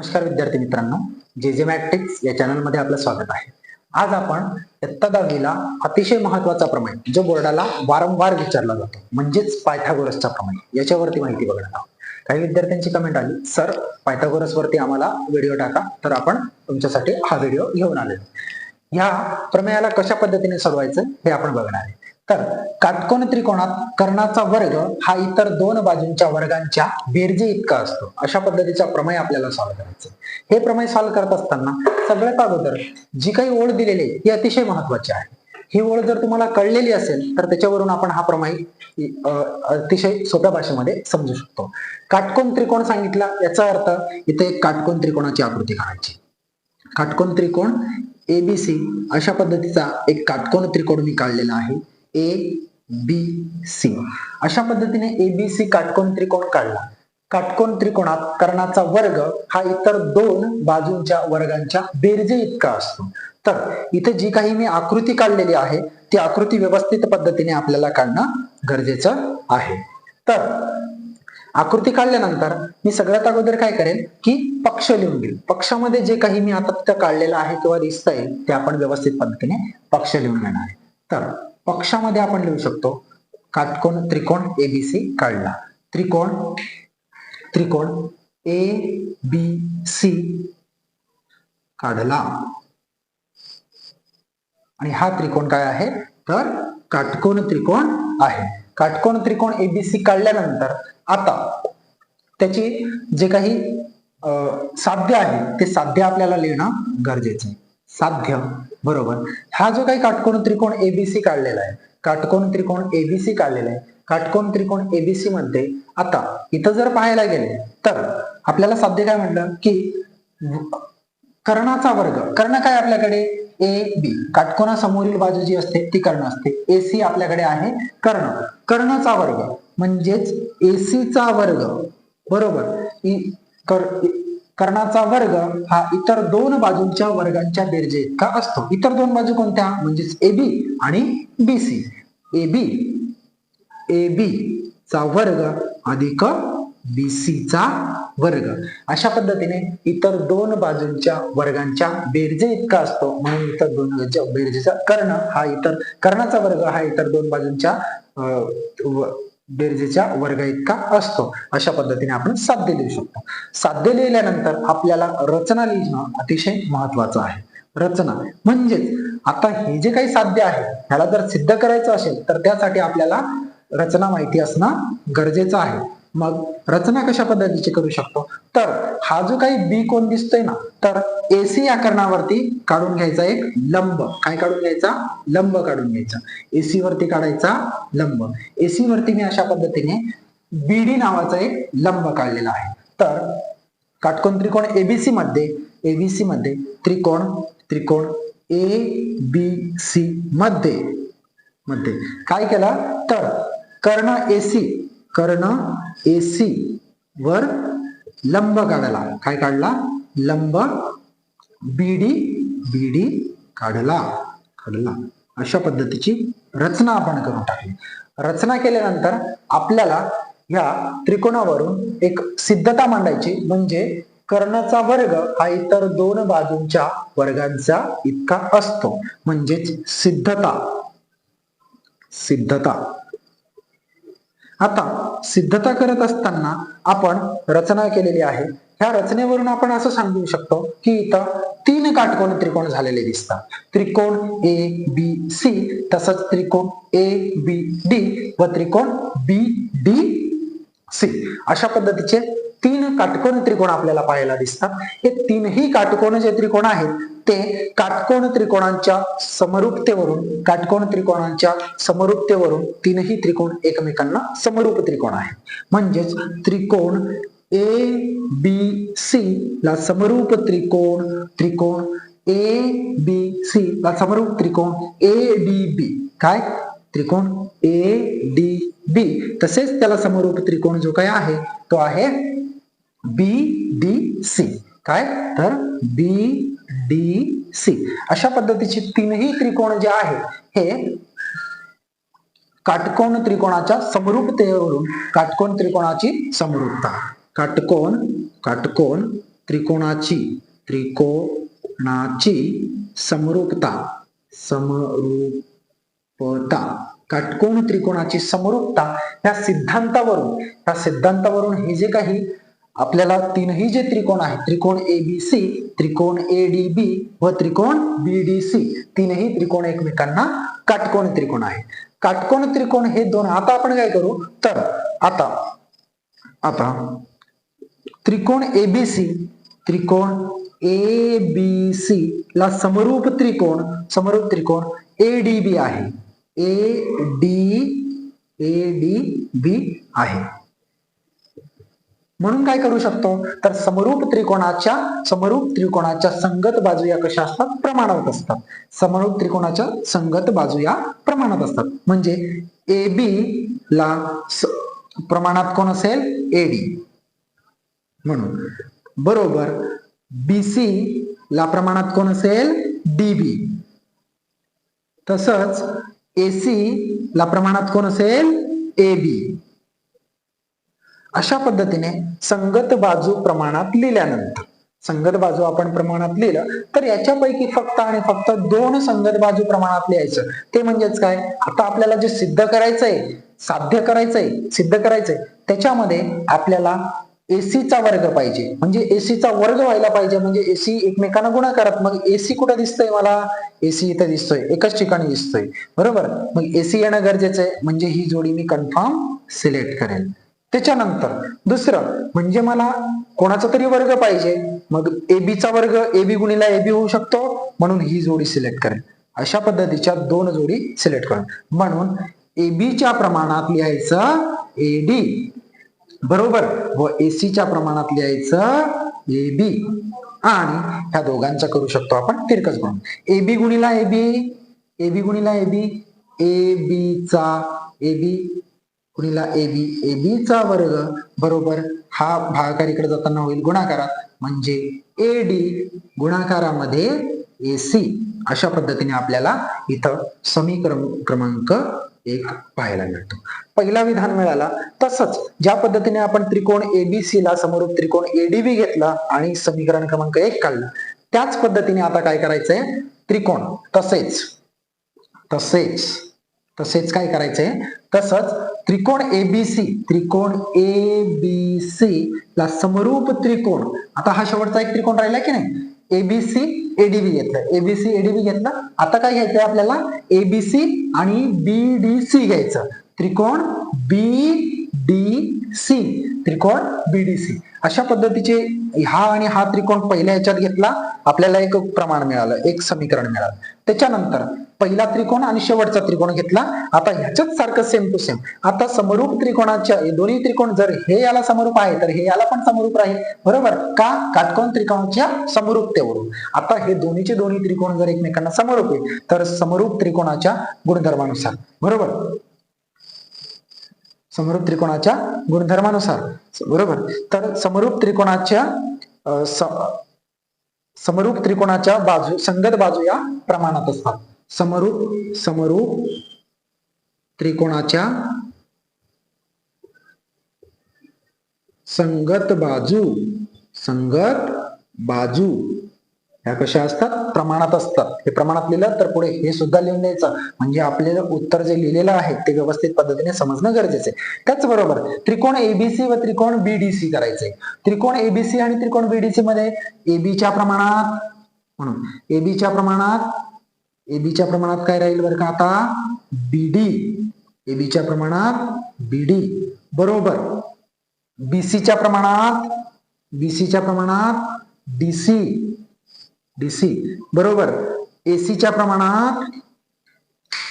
नमस्कार विद्यार्थी मित्रांनो जे जे मॅट्रिक्स या चॅनलमध्ये आपलं स्वागत आहे. आज आपण इयत्ता दहावीला अतिशय महत्त्वाचा प्रमेय जो बोर्डाला वारंवार विचारला जातो म्हणजेच पायथागोरसचा प्रमेय याच्यावरती माहिती बघणार आहोत. काही विद्यार्थ्यांची कमेंट आली सर पायथागोरस वरती आम्हाला व्हिडिओ टाका तर आपण तुमच्यासाठी हा व्हिडिओ घेऊन आलेलो ह्या प्रमेयाला कशा पद्धतीने सोडवायचं हे आपण बघणार आहे. तर काटकोन त्रिकोणात कर्णाचा वर्ग हा इतर दोन बाजूंच्या वर्गांच्या बेरजे इतका असतो. अशा पद्धतीचा प्रमेय आपल्याला सॉल्व्ह करायचा हे प्रमेय सॉल्व्ह करत असताना सगळ्यात अगोदर जी काही ओळ दिलेली आहे ती अतिशय महत्वाची आहे. ही ओळ जर तुम्हाला कळलेली असेल तर त्याच्यावरून आपण हा प्रमेय अं, अतिशय सोप्या भाषेमध्ये समजू शकतो. काटकोन त्रिकोण सांगितला याचा अर्थ इथे एक काटकोन त्रिकोणाची आकृती काढायची. काटकोन त्रिकोण एबीसी अशा पद्धतीचा एक काटकोन त्रिकोण मी काढलेला आहे. ए बी सी अशा पद्धतीने एबीसी काटकोन त्रिकोण काढला. काटकोन त्रिकोणात कर्णाचा वर्ग हा इतर दोन बाजूंच्या वर्गांच्या बेरजे इतका असतो. तर इथे जी काही मी आकृती काढलेली आहे ती आकृती व्यवस्थित पद्धतीने आपल्याला काढणं गरजेचं आहे. तर आकृती काढल्यानंतर मी सगळ्यात अगोदर काय करेन की पक्ष लिहून घेईल पक्षामध्ये जे काही मी आता तिथं काढलेलं आहे किंवा दिसत आहे ते आपण व्यवस्थित पद्धतीने पक्ष लिहून घेणार आहे. तर पक्षामध्ये आपण लिहू शकतो. काटकोन त्रिकोण एबीसी काढला. त्रिकोण त्रिकोण ए बी सी काढला. आणि हा त्रिकोण काय आहे? तर काटकोन त्रिकोण आहे. काटकोण त्रिकोण एबीसी काढल्यानंतर आता त्याची जे काही अं, साध्य आहे ते साध्य आपल्याला लिहिणं गरजेचं आहे. साध्य. बरोबर. हा जो काही काटकोन त्रिकोण एबीसी काढलेला आहे काटकोन त्रिकोण एबीसी काढलेला आहे काटकोन त्रिकोण एबीसी मध्ये आता इथं जर पाहायला गेले तर आपल्याला साध्य काय म्हटलं? की कर्णाचा वर्ग. कर्ण काय आपल्याकडे? ए बी काटकोनासमोरील बाजू जी असते ती कर्ण असते. ए सी आपल्याकडे आहे कर्ण. कर्णाचा वर्ग म्हणजेच AC चा वर्ग. बरोबर. कर- कर्णाचा वर्ग हा इतर दोन बाजूंच्या वर्गांच्या बेरजे इतका असतो. इतर दोन बाजू कोणत्या? म्हणजेच ए बी आणि B C A B A B चा वर्ग अधिक BC चा वर्ग. अशा पद्धतीने इतर दोन बाजूंच्या वर्गांच्या बेरजे इतका असतो. म्हणून इतर दोन बेरजेचा कर्ण हा इतर कर्णाचा वर्ग हा इतर दोन बाजूंच्या अं, बेरजेच्या वर्ग इतका असतो. अशा पद्धतीने आपण साध्य लिहू शकतो. साध्य लिहिल्यानंतर आपल्याला रचना लिहिणं अतिशय महत्वाचं आहे. रचना म्हणजेच आता हे जे काही साध्य आहे ह्याला जर सिद्ध करायचं असेल तर त्यासाठी आपल्याला रचना माहिती असणं गरजेचं आहे. मग रचना कशा पद्धतीची करू शकतो? तर हा जो काही बी कोण दिसतोय ना तर एसी आकारणावरती काढून घ्यायचा एक लंब. काय काढून घ्यायचा? लंब काढून घ्यायचा. एसी वरती काढायचा लंब. एसी वरती मी अशा पद्धतीने बीडी नावाचा एक लंब काढलेला आहे. तर काटकोन त्रिकोण एबीसी मध्ये एबीसी मध्ये त्रिकोण त्रिकोण ए बी सी मध्ये मध्ये. काय केला? तर कर्ण एसी कर्ण एसी वर लंब काढला. काय काढला? लंब बीडी बीडी काढला. काढला. अशा पद्धतीची रचना आपण करून टाकली. रचना केल्यानंतर आपल्याला या त्रिकोणावरून एक सिद्धता मांडायची. म्हणजे कर्णाचा वर्ग हा इतर दोन बाजूंच्या वर्गांचा इतका असतो. म्हणजेच सिद्धता. सिद्धता. आता सिद्धता करत असताना आपण रचना केलेली आहे. ह्या रचनेवरून आपण असं सांगू शकतो की इथं तीन काटकोन त्रिकोण झालेले दिसतात. त्रिकोण ए बी सी तसंच त्रिकोण ए बी डी व त्रिकोण बी डी सी अशा पद्धतीचे तीन काटकोन त्रिकोण आपल्याला पाहायला दिसतात. हे तीनही काटकोण जे त्रिकोण आहेत ते काटकोन त्रिकोणांच्या समरूपतेवरून काटकोन त्रिकोणांच्या समरूपतेवरून तीनही त्रिकोण एकमेकांना समरूप त्रिकोण आहे म्हणजेच त्रिकोण ए बी सी ला समरूप त्रिकोण त्रिकोण ए बी सी ला समरूप त्रिकोण ए डी बी काय? त्रिकोण ए डी बी तसेच त्याला समरूप त्रिकोण जो काय आहे तो आहे बी डी सी. काय? तर बी डी सी. अशा पद्धतीचे तीनही त्रिकोण जे आहेत हे काटकोण त्रिकोणाच्या समरूपतेवरून काटकोन त्रिकोणाची समरूपता. काटकोन काटकोन त्रिकोणाची त्रिकोणाची समरूपता. समरूपता. काटकोण त्रिकोणाची समरूपता या सिद्धांतावरून या सिद्धांतावरून हे जे काही आपल्याला तीनही जे त्रिकोण आहेत, त्रिकोण ए बी सी त्रिकोण ए डी बी व त्रिकोण बी डी सी तीनही त्रिकोण एकमेकांना काटकोण त्रिकोण आहे काटकोण त्रिकोण हे दोन, आता काय करू? तर, आता आता, त्रिकोण एबीसी त्रिकोण ए बी सी ला समरूप त्रिकोण समरूप त्रिकोण ए डी बी आहे. ए डी ए डी बी आहे. म्हणून काय करू शकतो? तर समरूप त्रिकोणाच्या समरूप त्रिकोणाच्या संगत बाजू या कशा असतात? प्रमाणात असतात. समरूप त्रिकोणाच्या संगत बाजू या प्रमाणात असतात. म्हणजे ए बी ला प्रमाणात कोण असेल? एडी म्हणून बरोबर बीसी ला प्रमाणात कोण असेल? डीबी तसंच एसी ला प्रमाणात कोण असेल? ए बी अशा पद्धतीने संगत बाजू प्रमाणात लिहिल्यानंतर संगत बाजू आपण प्रमाणात लिहिलं तर याच्यापैकी फक्त आणि फक्त दोन संगत बाजू प्रमाणात लिहायचं. ते म्हणजेच काय? आता आपल्याला जे सिद्ध करायचंय साध्य करायचंय सिद्ध करायचंय त्याच्यामध्ये आपल्याला एसीचा वर्ग पाहिजे. म्हणजे एसीचा वर्ग व्हायला पाहिजे म्हणजे एसी एकमेकांना गुणाकारात. मग एसी कुठं दिसतोय मला? एसी इथं दिसतोय. एकच ठिकाणी दिसतोय. बरोबर? मग एसी येणं गरजेचं आहे. म्हणजे ही जोडी मी कन्फर्म सिलेक्ट करेल. त्याच्यानंतर दुसरं म्हणजे मला कोणाचा तरी वर्ग पाहिजे. मग एबीचा वर्ग एबी गुणीला एबी होऊ शकतो. म्हणून ही जोडी सिलेक्ट करेल अशा पद्धतीच्या दोन जोडी सिलेक्ट करेल म्हणून एबीच्या प्रमाणात लिहायचं एडी बरोबर? व एसीच्या प्रमाणात लिहायचं ए बी. आणि ह्या दोघांचा करू शकतो आपण तिरकस गुण A B गुणीला A B A B गुणीला A B A A B गुणिला A B A B चा वर्ग बरोबर हा भागाकारीकडे जाताना होईल गुणाकारात. म्हणजे ए डी गुणाकारामध्ये ए सी अशा पद्धतीने आपल्याला इथं समीकरण क्रमांक एक पाहायला मिळतो. पहिला विधान मिळाला. तसंच ज्या पद्धतीने आपण त्रिकोण एबीसी ला समरूप त्रिकोण एडीबी घेतला आणि समीकरण क्रमांक एक काढला त्याच पद्धतीने आता काय करायचंय? त्रिकोण. तसेच तसेच. तसेच काय करायचंय? तसंच त्रिकोण एबीसी त्रिकोण ए बी सी ला समरूप त्रिकोण. आता हा शेवटचा एक त्रिकोण राहिला की नाही? एबीसी एडीबी घेतलं. एबीसी एडीबी घेतलं. आता काय घ्यायचंय आपल्याला? एबीसी आणि बी डी सी घ्यायचं. त्रिकोण बी डी सी त्रिकोण बी डी सी अशा पद्धतीचे हा आणि हा त्रिकोण पहिल्या ह्याच्यात घेतला आपल्याला एक प्रमाण मिळालं एक समीकरण मिळालं. त्याच्यानंतर पहिला त्रिकोण आणि शेवटचा त्रिकोण घेतला. आता ह्याच्याच सारखं सेम टू सेम आता समरूप त्रिकोणाच्या दोन्ही त्रिकोण जर हे याला समरूप आहे तर हे याला पण समरूप राहील. बरोबर? का? काटकोण त्रिकोणाच्या समरूपतेवरून. आता हे दोन्हीचे दोन्ही त्रिकोण जर एकमेकांना समरूप आहे तर समरूप त्रिकोणाच्या गुणधर्मानुसार. बरोबर? समरूप त्रिकोणाच्या गुणधर्मानुसार. बरोबर? तर समरूप त्रिकोणाच्या समरूप त्रिकोणाच्या बाजू संगत बाजू या प्रमाणात असतात. समरूप समरूप त्रिकोणाच्या संगत बाजू संगत बाजू. ह्या कशा असतात? प्रमाणात असतात. हे प्रमाणात लिहिलं तर पुढे हे सुद्धा लिहून द्यायचं. म्हणजे आपल्याला उत्तर जे लिहिलेलं आहे ते व्यवस्थित पद्धतीने समजणं गरजेचं आहे. त्याचबरोबर त्रिकोण एबीसी व त्रिकोण बीडीसी करायचंय त्रिकोण एबीसी आणि त्रिकोण बीडीसी मध्ये एबीच्या प्रमाणात म्हणून एबीच्या प्रमाणात एबीच्या प्रमाणात काय राहील बरं का आता? बीडी एबीच्या प्रमाणात बीडी बरोबर. बीसीच्या प्रमाणात बीसीच्या प्रमाणात डीसी डीसी बरोबर. एसीच्या प्रमाणात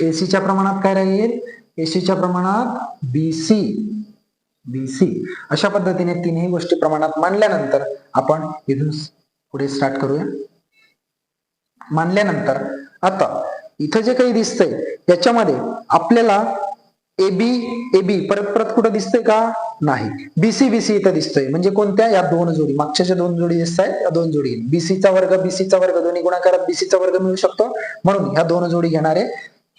एसीच्या प्रमाणात काय राहील? एसीच्या प्रमाणात बीसी बीसी अशा पद्धतीने तिन्ही गोष्टी प्रमाणात मांडल्यानंतर आपण इथून पुढे स्टार्ट करूया. मानल्यानंतर आता इथं जे काही दिसतंय याच्यामध्ये आपल्याला एबी एबी परत परत कुठं दिसतंय का? नाही. बीसी बीसी इथं दिसतोय. म्हणजे कोणत्या? या दोन जोडी. मागच्याच्या दोन जोडी दिसत आहेत या दोन जोडी बीसीचा वर्ग बीसीचा वर्ग दोन्ही गुणाकारात बीसीचा वर्ग मिळू शकतो. म्हणून ह्या दोन जोडी घेणारे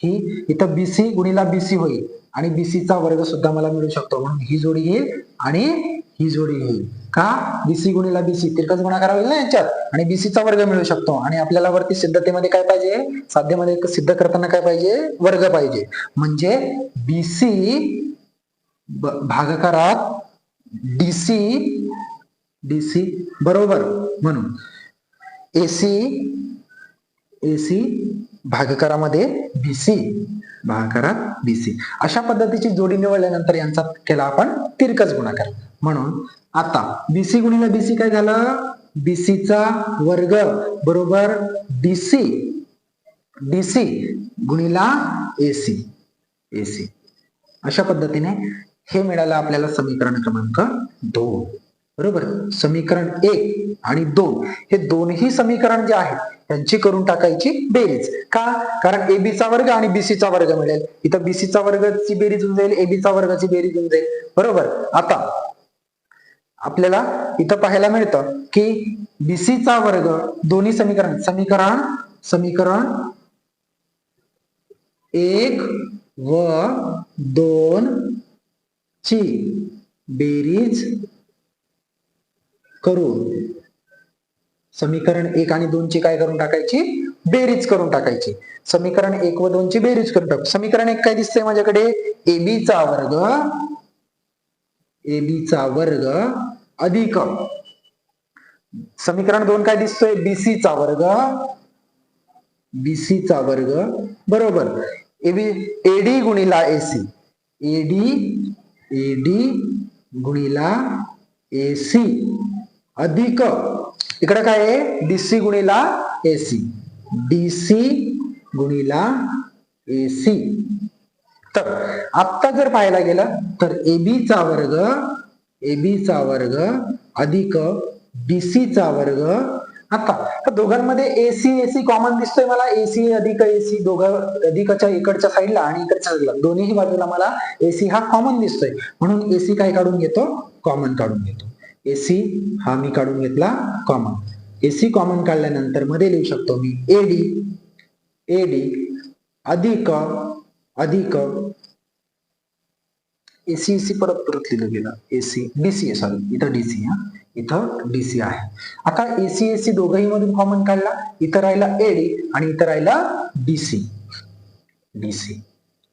ही इथं बीसी गुणीला बीसी होईल. आणि बीसीचा वर्ग सुद्धा मला मिळू शकतो. म्हणून ही जोडी येईल आणि ही जोडी येईल. का? बीसी गुणीला बीसी तिरकस गुणाकार होईल ना यांच्यात? आणि बीसीचा वर्ग मिळू शकतो. आणि आपल्याला वरती सिद्धतेमध्ये काय पाहिजे? साध्यमध्ये सिद्ध करताना काय पाहिजे? वर्ग पाहिजे. म्हणजे बीसी भागाकारात डीसी डीसी बरोबर म्हणून एसी एसी भागकरामध्ये बीसी भागाकारात बीसी अशा पद्धतीची जोडी निवडल्यानंतर यांचा केला आपण तिरकस गुणाकार. म्हणून आता बीसी गुणिले बीसी काय झालं? बीसीचा वर्ग बरोबर डीसी डीसी गुणिला एसी एसी अशा पद्धतीने हे मिळालं आपल्याला समीकरण क्रमांक दोन. बरोबर? समीकरण एक आणि दोन. हे दोन्ही समीकरण जे आहेत त्यांची करून टाकायची बेरीज. का? कारण एबीचा चा वर्ग आणि बीसीचा चा वर्ग मिळेल. इथं बीसीचा वर्गाची बेरीज होऊन जाईल एबीचा वर्गाची बेरीज होऊन जाईल. बरोबर? आता आपल्याला इथं पाहायला मिळतं की बीसीचा चा वर्ग दोन्ही समीकरण समीकरण समीकरण एक व दोन ची बेरीज करून. समीकरण एक आणि दोनची काय करून टाकायची? बेरीज करून टाकायची. समीकरण एक व दोनची बेरीज करून टाकू. समीकरण एक काय दिसतंय माझ्याकडे? एबीचा वर्ग. एबीचा वर्ग अधिक. समीकरण दोन काय दिसतोय? बीसीचा चा वर्ग. बीसीचा वर्ग. बरोबर. एबी एडी गुणिला एसी एडी एडी गुणिला एसी अधिक. इकडे काय आहे? डीसी गुणिला एसी डीसी गुणिला एसी तर आत्ता जर पाहायला गेलं तर एबीचा चा वर्ग एबीचा वर्ग अधिक डीसीचा चा वर्ग आता तर दोघांमध्ये एसी एसी कॉमन दिसतोय मला. एसी अधिक एसी दोघं अधिकच्या इकडच्या साईडला आणि इकडच्या साईडला दोन्ही बाजूला मला एसी हा कॉमन दिसतोय. म्हणून एसी काय काढून घेतो? कॉमन काढून घेतो. एसी हा मी काढून घेतला कॉमन एसी कॉमन काढल्यानंतरमध्ये लिहू शकतो मी एडी एडी अधिक अधिक. एसी एसी परत परत लिहिलं गेलं. एसी डीसी सॉरी इथं डीसी हा. इथं डीसी आहे. आता एसी एसी दोघही मधून कॉमन काढला. इथं राहिला एडी आणि इथं राहिला डीसी डीसी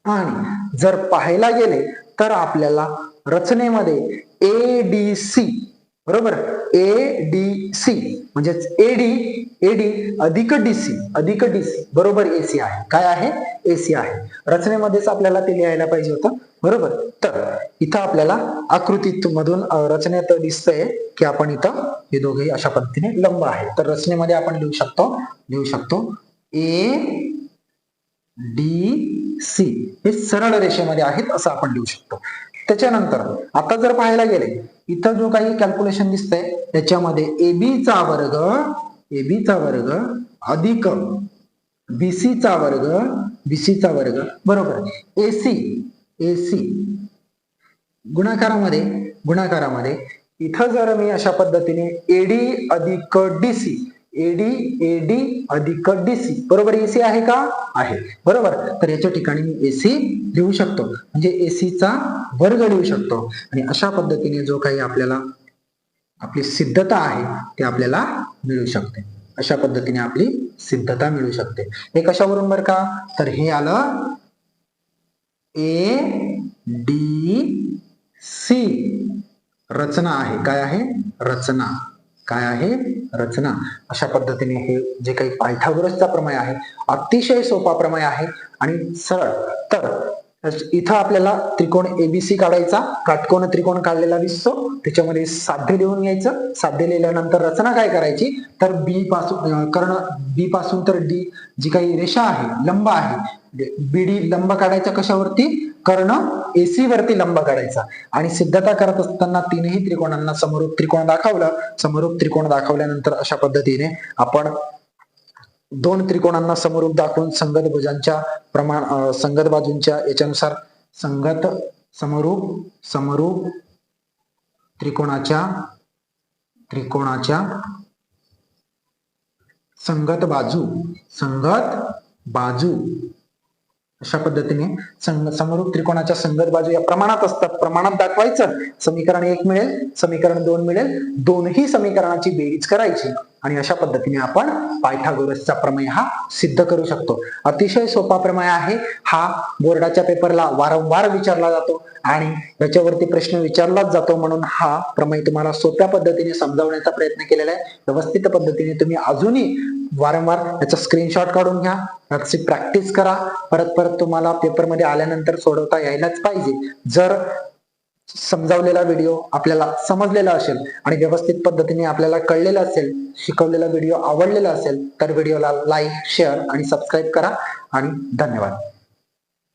आणि जर पाहायला गेले तर आपल्याला रचनेमध्ये ए डी सी बरोबर? ए डी सी म्हणजेच एडी एडी अधिक डीसी अधिक डीसी बरोबर एसी आहे. काय आहे? एसी आहे. रचनेमध्येच आपल्याला ते लिहायला पाहिजे होतं. बरोबर? तर इथं आपल्याला आकृतीत मधून रचनेत दिसतंय की आपण इथं हे दोघेही अशा पद्धतीने लंब आहे. तर रचनेमध्ये आपण लिहू शकतो लिहू शकतो ए डी सी हे सरळ रेषेमध्ये आहेत असं आपण लिहू शकतो. त्याच्यानंतर आता जर पाहायला गेले इथं जो काही कॅल्क्युलेशन दिसतंय त्याच्यामध्ये एबीचा वर्ग एबीचा वर्ग अधिक बीसीचा चा वर्ग बीसीचा चा वर्ग बरोबर. एसी एसी गुणाकारामध्ये गुणाकारामध्ये इथं जर मी अशा पद्धतीने एडी अधिक डीसी एडी एडी अधिक डीसी बरोबर एसी आहे का? आहे. बरोबर. तर याच्या ठिकाणी मी एसी लिहू शकतो. म्हणजे एसीचा वर्ग लिहू शकतो. आणि अशा पद्धतीने जो काही आपल्याला आपली सिद्धता आहे ती आपल्याला मिळू शकते. अशा पद्धतीने आपली सिद्धता मिळू शकते. हे कशावरून बरं का? तर हे आलं ए डी सी रचना आहे. काय आहे? रचना. काय आहे? रचना. अशा पद्धतीने हे जे काही पायथागोरसचा प्रमेय आहे अतिशय सोपा प्रमेय आहे आणि सरळ. तर इथं आपल्याला त्रिकोण एबीसी काढायचा काटकोण त्रिकोण काढलेला दिसतो. त्याच्यामध्ये साध्य लिहून घ्यायचं. साध्य लिहिल्यानंतर रचना काय करायची? तर बी पासून कर्ण बी पासून तर डी जी काही रेषा आहे लंब आहे म्हणजे बीडी लंब काढायचा कशावरती? कर्ण एसी वरती लंब काढायचा. आणि सिद्धता करत असताना तीनही त्रिकोणांना समरूप त्रिकोण दाखवलं. समरूप त्रिकोण दाखवल्यानंतर अशा पद्धतीने आपण दोन त्रिकोणांना समरूप दाखवून संगत भुजांच्या प्रमाण अं, संगत बाजूंच्या याच्यानुसार संगत समरूप समरूप त्रिकोणाच्या त्रिकोणाच्या संगत बाजू संगत बाजू. अशा पद्धतीने संग समरूप त्रिकोणाच्या संगत बाजू या प्रमाणात असतात. प्रमाणात दाखवायचं. समीकरण एक मिळेल समीकरण दोन मिळेल. दोनही समीकरणाची बेरीज करायची. आणि अशा पद्धतीने आपण पायथागोरसचा प्रमेय हा सिद्ध करू शकतो. अतिशय सोपा प्रमेय आहे. हा बोर्डाच्या पेपरला वारंवार विचारला जातो आणि याच्यावरती प्रश्न विचारलाच जातो म्हणून हा प्रमेय तुम्हाला सोप्या पद्धतीने समजावण्याचा प्रयत्न केलेला आहे. व्यवस्थित पद्धतीने तुम्ही अजूनही वारंवार याचा स्क्रीनशॉट काढून घ्या. याची प्रॅक्टिस करा. परत परत तुम्हाला पेपरमध्ये आल्यानंतर सोडवता यायलाच पाहिजे. जर समजावलेला व्हिडिओ आपल्याला समजलेला असेल आणि व्यवस्थित पद्धतीने आपल्याला कळलेला असेल शिकवलेला व्हिडिओ आवडलेला असेल तर व्हिडिओला लाईक शेअर आणि सबस्क्राईब करा आणि धन्यवाद.